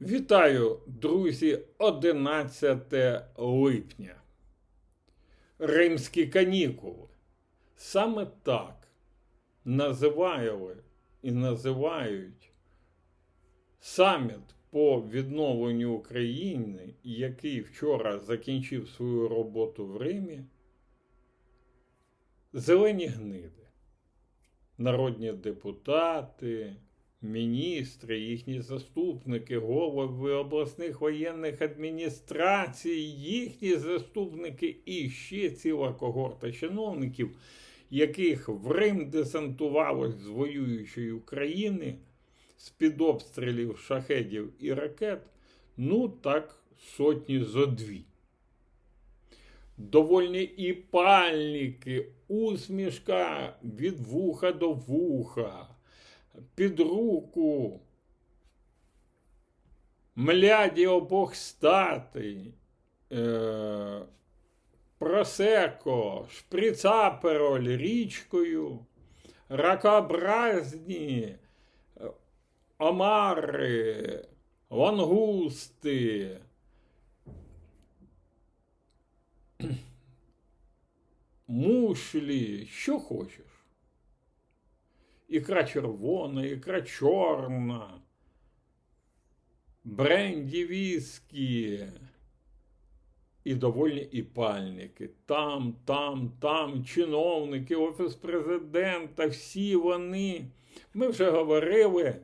Вітаю, друзі, 11 липня. Римські канікули. Саме так називали і називають саміт по відновленню України, який вчора закінчив свою роботу в Римі. Зелені гниди, народні депутати, міністри, їхні заступники, голови обласних воєнних адміністрацій, їхні заступники і ще ціла когорта чиновників, яких в Рим десантувалось з воюючої України з-під обстрілів шахедів і ракет, ну так сотні зо дві. Довольні і пальники, усмішка від вуха до вуха під руку. Мляді обох статей, е, просеко, шприцапероль річкою, ракообразні, омари, лангусти, мушлі, що хочеш ікра червона, ікра чорна, бренді віскі і довольні і пальники. Там, там, там, чиновники, Офіс президента, всі вони. Ми вже говорили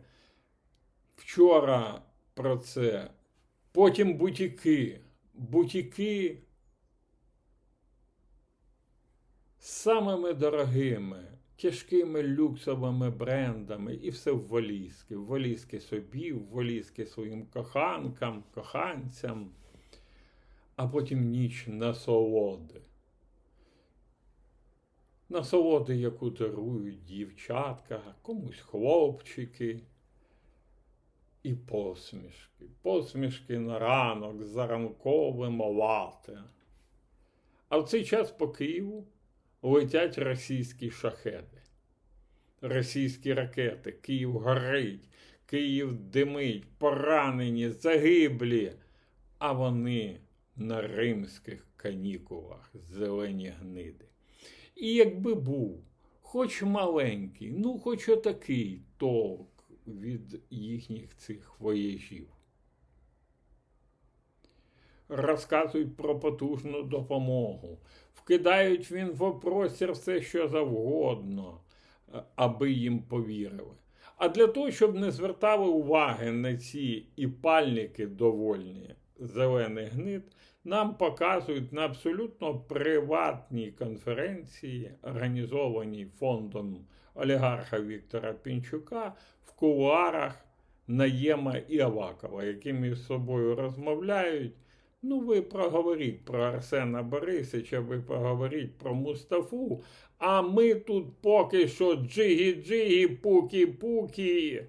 вчора про це. Потім бутіки. Бутіки самими дорогими тяжкими люксовими брендами, і все в воліски. В воліски собі, в воліски своїм коханкам, коханцям, а потім ніч насолоди. Насолоди, яку дарують дівчатка, комусь хлопчики. І посмішки, посмішки на ранок за ранковим. А в цей час по Києву летять російські шахеди, російські ракети, Київ горить, Київ димить, поранені, загиблі, а вони на римських канікулах зелені гниди. І якби був хоч маленький, ну хоч отакий толк від їхніх цих воєжів. Розказують про потужну допомогу, вкидають він в інфопростір все, що завгодно, е, аби їм повірили. А для того, щоб не звертали уваги на ці і пальники довольні зелений гнид, нам показують на абсолютно приватній конференції, організованій фондом олігарха Віктора Пінчука в кулуарах Наєма і Авакова, які між собою розмовляють. Ну, ви проговоріть про Арсена Борисовича, ви проговоріть про Мустафу, а ми тут поки що джигі-джигі, пукі-пукі.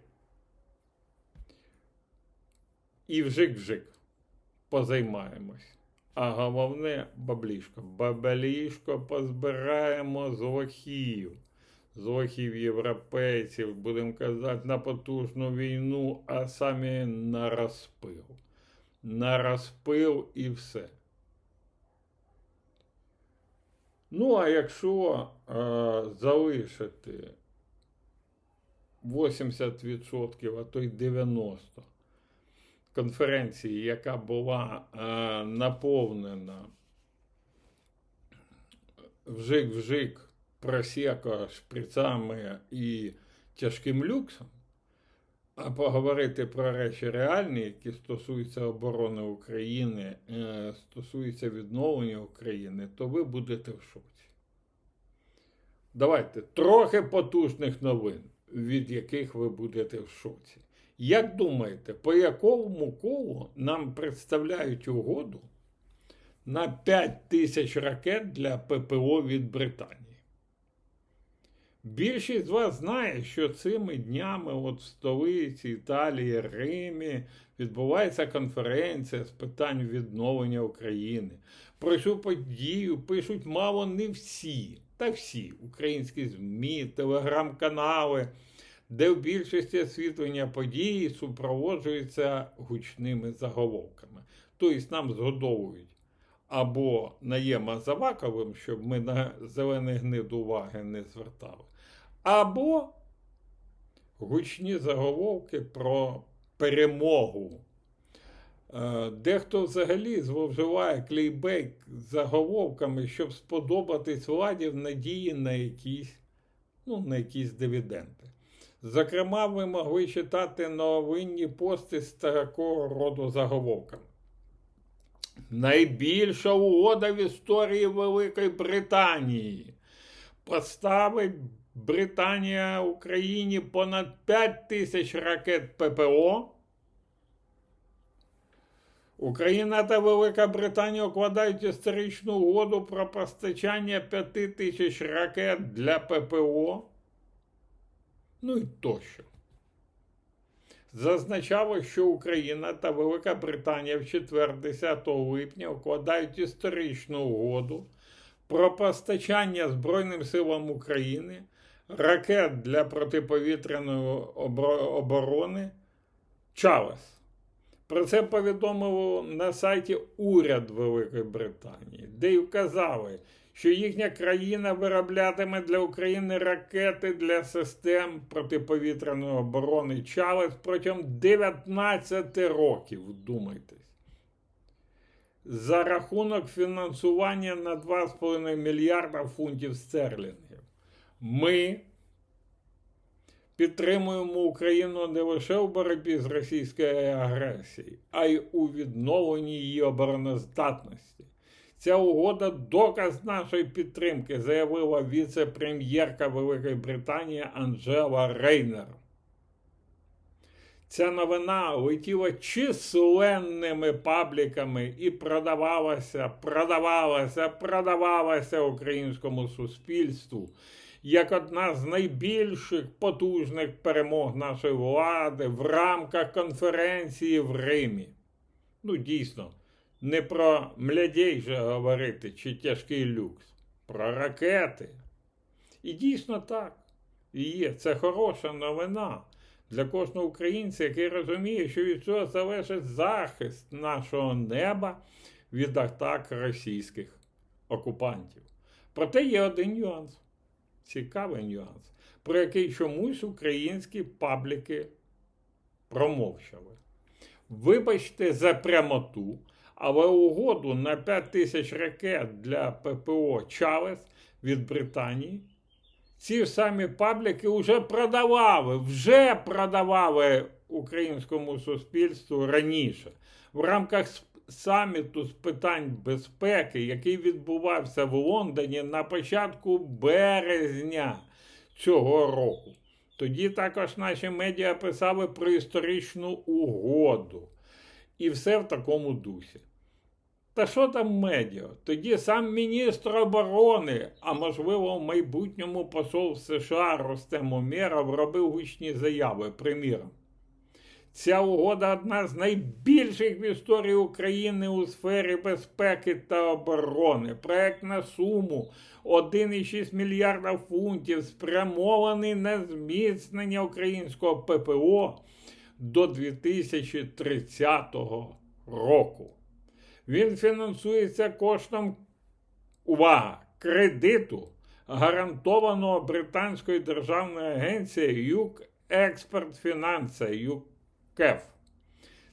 І вжик-вжик. Позаймаємось. А головне баблішко. Баблішко позбираємо з лохів. З лохів європейців, будемо казати, на потужну війну, а самі на розпил на розпил і все. Ну, а якщо е, залишити 80%, а то й 90% конференції, яка була е, наповнена вжик-вжик просека шприцами і тяжким люксом, поговорити про речі реальні, які стосуються оборони України, е, стосуються відновлення України, то ви будете в шоці. Давайте трохи потужних новин, від яких ви будете в шоці. Як думаєте, по якому колу нам представляють угоду на 5 тисяч ракет для ППО від Британії? Більшість з вас знає, що цими днями от в столиці Італії, Римі відбувається конференція з питань відновлення України. Про цю подію пишуть мало не всі, та всі українські ЗМІ, телеграм-канали, де в більшості освітлення події супроводжуються гучними заголовками. Тобто нам згодовують або наєма Заваковим, щоб ми на зелений гнид уваги не звертали, або гучні заголовки про перемогу. Е, Дехто взагалі зловживає клейбейк заголовками, щоб сподобатись владі в надії на якісь, ну, на якісь дивіденди. Зокрема, ви могли читати новинні пости з такого роду заголовками. Найбільша угода в історії Великої Британії поставить Британія Україні понад 5 тисяч ракет ППО. Україна та Велика Британія укладають історичну угоду про постачання 5 тисяч ракет для ППО. Ну і тощо. Зазначало, що Україна та Велика Британія в четвер, 10 липня укладають історичну угоду про постачання Збройним силам України ракет для протиповітряної оборони Чавес. Про це повідомило на сайті Уряд Великої Британії, де й вказали, що їхня країна вироблятиме для України ракети для систем протиповітряної оборони Чавес протягом 19 років. Думайтесь. За рахунок фінансування на 2,5 мільярда фунтів стерлінгів. Ми підтримуємо Україну не лише в боротьбі з російською агресією, а й у відновленні її обороноздатності. Ця угода доказ нашої підтримки, заявила віце-прем'єрка Великої Британії Анджела Рейнер. Ця новина летіла численними пабліками і продавалася, продавалася, продавалася українському суспільству як одна з найбільших потужних перемог нашої влади в рамках конференції в Римі. Ну, дійсно, не про млядей же говорити чи тяжкий люкс, про ракети. І дійсно так. І є. Це хороша новина для кожного українця, який розуміє, що від цього залежить захист нашого неба від атак російських окупантів. Проте є один нюанс цікавий нюанс, про який чомусь українські пабліки промовчали. Вибачте за прямоту, але угоду на 5 тисяч ракет для ППО Чавес від Британії. Ці самі пабліки вже продавали, вже продавали українському суспільству раніше в рамках саміту з питань безпеки, який відбувався в Лондоні на початку березня цього року. Тоді також наші медіа писали про історичну угоду. І все в такому дусі. Та що там медіа? Тоді сам міністр оборони, а можливо, в майбутньому посол США Ростем Умєров робив гучні заяви, приміром. Ця угода одна з найбільших в історії України у сфері безпеки та оборони. Проект на суму 1,6 мільярда фунтів спрямований на зміцнення українського ППО до 2030 року. Він фінансується коштом увага, кредиту, гарантованого британською державною агенцією ЮК Експорт Фінанса. Кеф.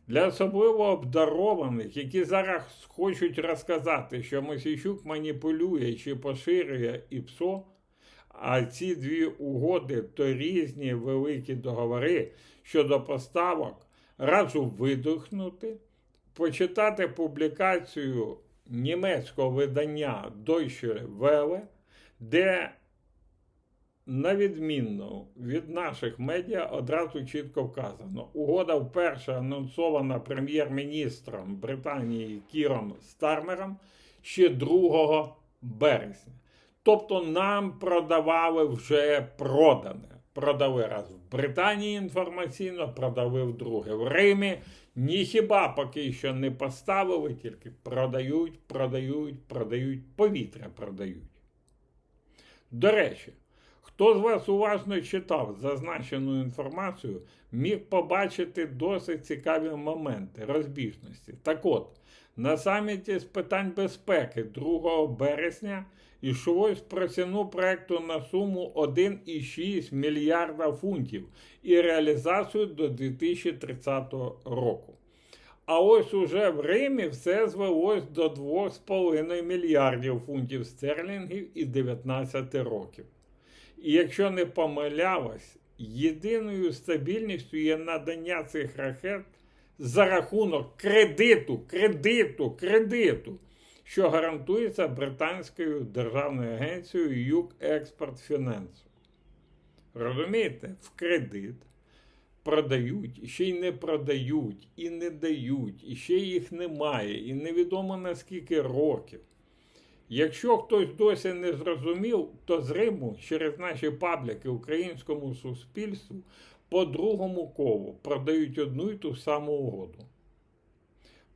Для особливо обдарованих, які зараз хочуть розказати, що Мосійчук маніпулює чи поширює ІПСО, а ці дві угоди то різні великі договори щодо поставок, раджу видихнути, почитати публікацію німецького видання Deutsche Welle, де на відмінно від наших медіа одразу чітко вказано. Угода вперше анонсована прем'єр-міністром Британії Кіром Стармером ще 2 березня. Тобто нам продавали вже продане. Продали раз в Британії інформаційно, продали вдруге в Римі. Ні хіба поки що не поставили, тільки продають, продають, продають, повітря продають. До речі, Хто з вас уважно читав зазначену інформацію, міг побачити досить цікаві моменти розбіжності. Так от, на саміті з питань безпеки 2 березня йшлось про ціну проекту на суму 1,6 мільярда фунтів і реалізацію до 2030 року. А ось уже в Римі все звелось до 2,5 мільярдів фунтів стерлінгів і 19 років. І якщо не помилялась, єдиною стабільністю є надання цих ракет за рахунок кредиту, кредиту, кредиту, що гарантується британською державною агенцією Юг Експорт Фінансу. Розумієте, в кредит продають, ще й не продають, і не дають, і ще їх немає, і невідомо на скільки років. Якщо хтось досі не зрозумів, то з Риму через наші пабліки українському суспільству по другому колу продають одну і ту саму угоду.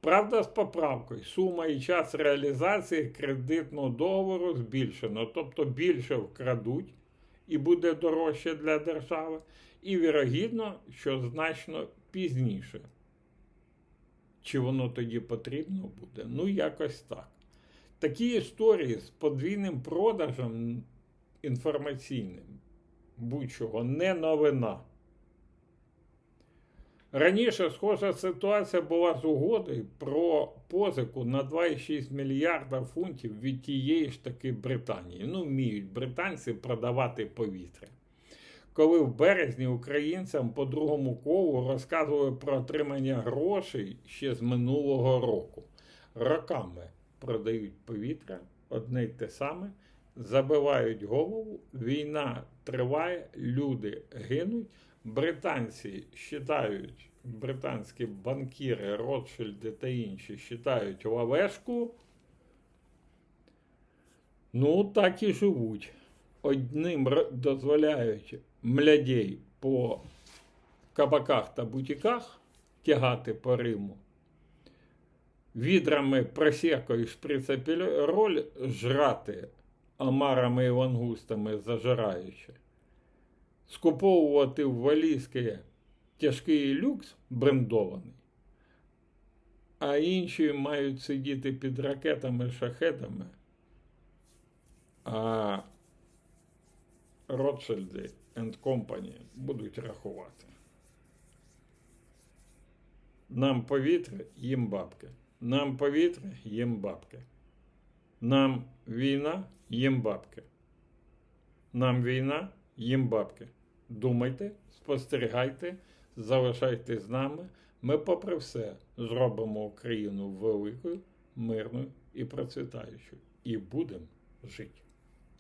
Правда, з поправкою, сума і час реалізації кредитного договору збільшено, тобто більше вкрадуть і буде дорожче для держави, і вірогідно, що значно пізніше. Чи воно тоді потрібно буде? Ну, якось так. Такі історії з подвійним продажем інформаційним будь-чого не новина. Раніше схожа ситуація була з угодою про позику на 2,6 мільярда фунтів від тієї ж таки Британії. Ну, вміють британці продавати повітря. Коли в березні українцям по другому колу розказували про отримання грошей ще з минулого року. Роками продають повітря, одне й те саме, забивають голову, війна триває, люди гинуть. Британці вважають, британські банкіри, Ротшильди та інші вважають лавешку. Ну, так і живуть. Одним дозволяють млядей по кабаках та бутіках тягати по Риму, відрами просеко і шприцапільроль жрати омарами і лангустами зажираючи скуповувати в валізки тяжкий люкс брендований, а інші мають сидіти під ракетами, шахетами, а Ротшильди and Company будуть рахувати. Нам повітря, їм бабки. Нам повітря, їм бабки. Нам війна, їм бабки. Нам війна, їм бабки. Думайте, спостерігайте, залишайтесь з нами. Ми, попри все, зробимо Україну великою, мирною і процвітаючою. І будемо жити.